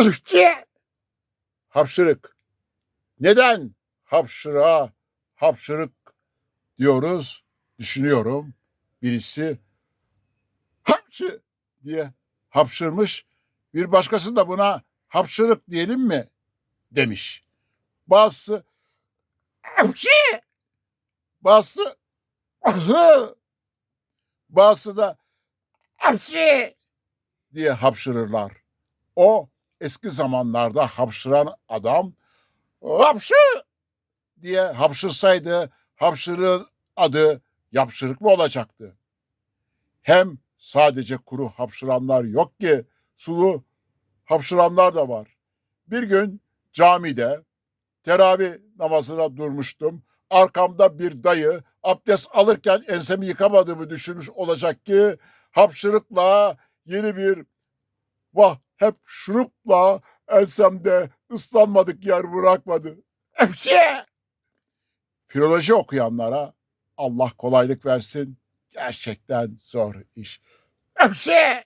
ırkçı. Hapşırık. Neden hapşırığa hapşırık diyoruz? Düşünüyorum. Birisi hapşı diye hapşırmış. Bir başkası da buna hapşırık diyelim mi demiş. Bazısı hapşı. Bazısı ahı. Bazısı da hapşı diye hapşırırlar. O eski zamanlarda hapşıran adam hapşı diye hapşırsaydı hapşırığın adı yapşırık mı olacaktı? Hem sadece kuru hapşıranlar yok ki sulu hapşıranlar da var. Bir gün camide teravih namazına durmuştum. Arkamda bir dayı abdest alırken ensemi yıkamadığımı düşünmüş olacak ki hapşırıkla yeni bir vah hep şurupla ensemde ıslanmadık yer bırakmadı. Hepsi. Filoloji okuyanlara Allah kolaylık versin. Gerçekten zor iş. Hepsi.